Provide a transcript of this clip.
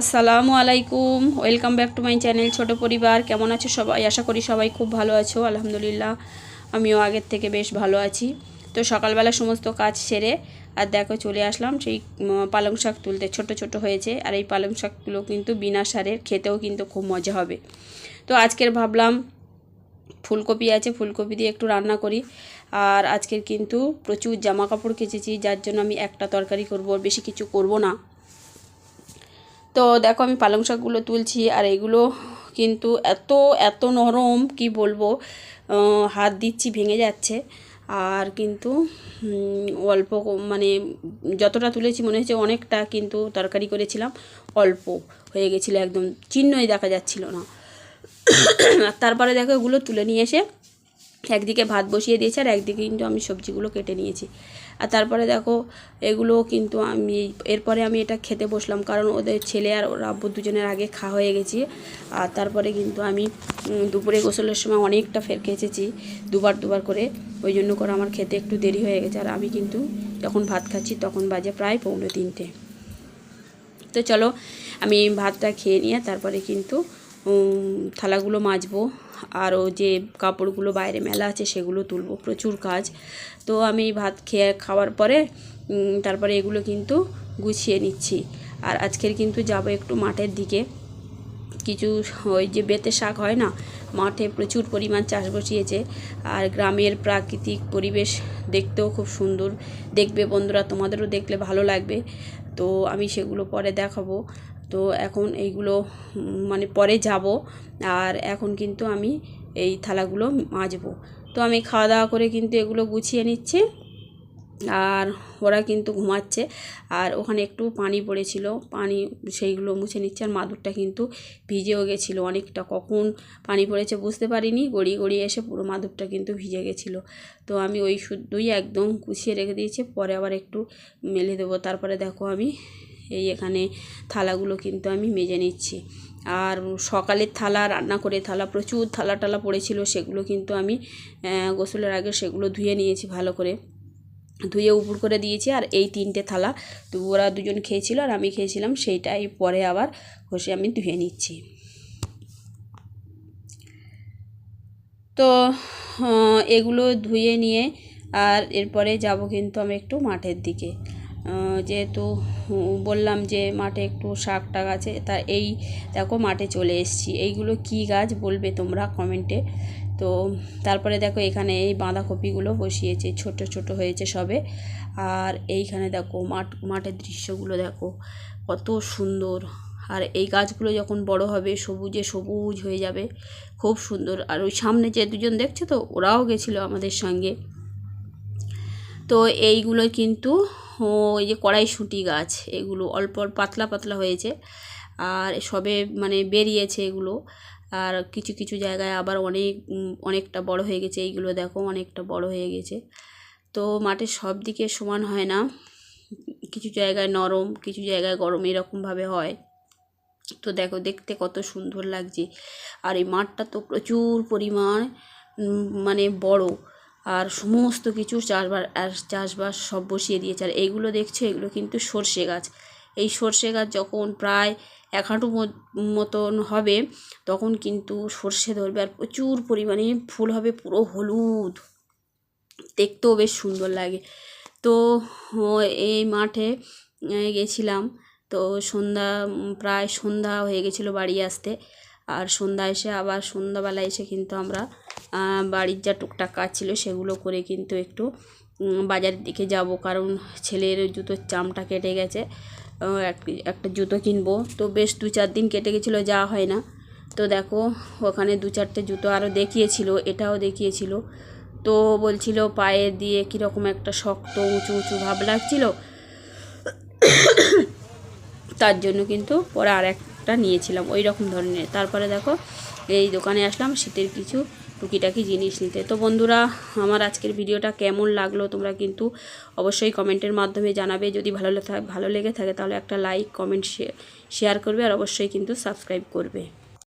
আসসালামু আলাইকুম, welcome back to my channel ছোট পরিবার। কেমন আছো সবাই? আশা করি সবাই খুব ভালো আছো, আলহামদুলিল্লাহ। আমিও আগের থেকে বেশ ভালো আছি। তো সকালবেলা সমস্ত কাজ সেরে আর দেখো চলে আসলাম, সেই পালং শাক তুলতে। ছোট ছোট হয়েছে আর এই পালং শাকগুলো কিন্তু বিনা সারের খেতেও কিন্তু খুব মজা হবে। তো আজকের ভাবলাম ফুলকপি আছে, ফুলকপি দিয়ে একটু রান্না করি। আর আজকের কিন্তু প্রচুর জামা কাপড় কেচেছি, যার জন্য আমি একটা তরকারি করব বেশি কিছু করব না। তো দেখো আমি পালং শাকগুলো তুলছি আর এগুলো কিন্তু এত এত নরম, কি বলব হাত দিচ্ছি, ভেঙে যাচ্ছে। আর কিন্তু অল্প মানে যতটা তুলেছি মনে হচ্ছে অনেকটা কিন্তু তরকারি করেছিলাম, অল্প হয়ে গেছিল একদম। চিহ্নই দেখা যাচ্ছিল না। আর তারপরে দেখো এগুলো তুলে নিয়ে এসে একদিকে ভাত বসিয়ে দিয়েছি আর একদিকে কিন্তু আমি সবজিগুলো কেটে নিয়েছি। আর তারপরে দেখো, এগুলো কিন্তু আমি, এরপরে আমি এটা খেতে বসলাম কারণ ওদের ছেলে আর ওর আব্বু দুজনের আগে খাওয়া হয়ে গেছি। আর তারপরে কিন্তু আমি দুপুরে গোসলের সময় অনেকটা ফের খেয়েছি, দুবার দুবার করে। ওই জন্য করে আমার খেতে একটু দেরি হয়ে গেছে। আর আমি কিন্তু যখন ভাত খাচ্ছি তখন বাজে প্রায় পৌনে তিনটে। তো চলো, আমি ভাতটা খেয়ে নিয়ে তারপরে কিন্তু থালাগুলো মাজবো। আরও যে কাপড়গুলো বাইরে মেলা আছে সেগুলো তুলবো। প্রচুর কাজ। তো আমি ভাত খেয়ে খাওয়ার পরে তারপরে এগুলো কিন্তু গুছিয়ে নিচ্ছি। আর আজকের কিন্তু যাব একটু মাঠের দিকে। কিছু ওই যে বেতে শাক হয় না, মাঠে প্রচুর পরিমাণ চাষ বসিয়েছে। আর গ্রামের প্রাকৃতিক পরিবেশ দেখতেও খুব সুন্দর। দেখবে বন্ধুরা, তোমাদেরও দেখলে ভালো লাগবে। তো আমি সেগুলো পরে দেখাবো। তো এখন এইগুলো মানে পরে যাব। আর এখন কিন্তু আমি এই থালাগুলো মাজবো। তো আমি খাওয়া দাওয়া করে কিন্তু এগুলো গুছিয়ে নিচ্ছি। আর ওরা কিন্তু ঘুমাচ্ছে। আর ওখানে একটু পানি পড়েছিল। পানি সেইগুলো মুছে নিচ্ছে। আর মাদুরটা কিন্তু ভিজেও গেছিল অনেকটা। কখন পানি পড়েছে বুঝতে পারিনি। গড়িয়ে গড়িয়ে এসে পুরো মাদুরটা কিন্তু ভিজে গেছিল। তো আমি ওই শুদ্ধই একদম কুচিয়ে রেখে দিয়েছি। পরে আবার একটু মেলে দেবো। তারপরে দেখো আমি এই এখানে থালাগুলো কিন্তু আমি মেজে নিচ্ছি। আর সকালের থালা, রান্না করে থালা, প্রচুর থালা টালা পড়েছিল, সেগুলো কিন্তু আমি গোসলের আগে সেগুলো ধুয়ে নিয়েছি ভালো করে। ধুয়ে উপর করে দিয়েছি, আর এই তিনটে থালা তো ওরা দুজন খেয়েছিল আর আমি খেয়েছিলাম, সেইটাই পরে আবার ঘষে আমি ধুয়ে নিচ্ছি। তো এগুলো ধুয়ে নিয়ে আর এরপরে যাব কিন্তু আমি একটু মাঠের দিকে। যেহেতু বললাম যে মাঠে একটু শাক টাক আছে, তা এই দেখো মাঠে চলে এসেছি। এইগুলো কি গাছ বলবে তোমরা কমেন্টে তো তারপরে দেখো এখানে এই বাঁধাকপিগুলো বসিয়েছে, ছোট ছোট হয়েছে সবে। আর এইখানে দেখো মাঠ, মাঠের দৃশ্যগুলো দেখো, কত সুন্দর। আর এই গাছগুলো যখন বড় হবে সবুজে সবুজ হয়ে যাবে, খুব সুন্দর। আর ওই সামনে যে দুজন দেখছ তো, ওরাও গেছিল আমাদের সঙ্গে। তো এইগুলো কিন্তু ওই যে কড়াইশুঁটি গাছ, এগুলো অল্প পাতলা পাতলা হয়েছে। আর সবে মানে বেরিয়েছে এগুলো। আর কিছু কিছু জায়গায় আবার অনেক অনেকটা বড় হয়ে গেছে। এইগুলো দেখো, অনেকটা বড় হয়ে গেছে। তো মাঠের সব দিকে সমান হয় না। কিছু জায়গায় নরম, কিছু জায়গায় গরম এরকমভাবে হয়। তো দেখো, দেখতে কত সুন্দর লাগছে। আর এই মাঠটা তো প্রচুর পরিমাণ মানে বড়। আর সমস্ত কিছু চাষবাস আর চাষবাস সব বসিয়ে দিয়েছে। আর এইগুলো দেখছ, এগুলো কিন্তু সর্ষে গাছ। এই সর্ষে গাছ যখন প্রায় এক হাঁটু মত- মতন হবে, তখন কিন্তু সর্ষে ধরবে আর প্রচুর পরিমাণে ফুল হবে, পুরো হলুদ। দেখতেও বেশ সুন্দর লাগে। তো এই মাঠে গেছিলাম। তো সন্ধ্যা, প্রায় সন্ধ্যা হয়ে গেছিল বাড়ি আসতে। আর সন্ধ্যা এসে আবার সন্ধ্যাবেলা এসে কিন্তু আমরা বাড়ির যা টুকটাক কাজ ছিল সেগুলো করে কিন্তু একটু বাজারের দিকে যাব। কারণ ছেলের জুতোর চামটা কেটে গেছে। এক- একটা জুতো কিনবো। তো বেশ দু চার দিন কেটে গেছিল, যাওয়া হয় না। তো দেখো, ওখানে দু চারটে জুতো আরও দেখিয়েছিল, এটাও দেখিয়েছিল। তো বলছিল পায়ে দিয়ে কীরকম একটা শক্ত, উঁচু উঁচু ভাব লাগছিল। তার জন্য কিন্তু পরে আর একটা নিয়েছিলাম, ওই রকম ধরনের। তারপরে দেখো, এই দোকানে আসলাম, শীতের কিছু টুকিটাকি জিনিস নিতে। তো বন্ধুরা, আমার আজকের ভিডিওটা কেমন লাগল তোমরা কিন্তু অবশ্যই কমেন্টের মাধ্যমে জানাবে। যদি ভালো ভালো লেগে থাকে তাহলে একটা লাইক কমেন্ট শেয়ার করবে আর অবশ্যই কিন্তু সাবস্ক্রাইব করবে।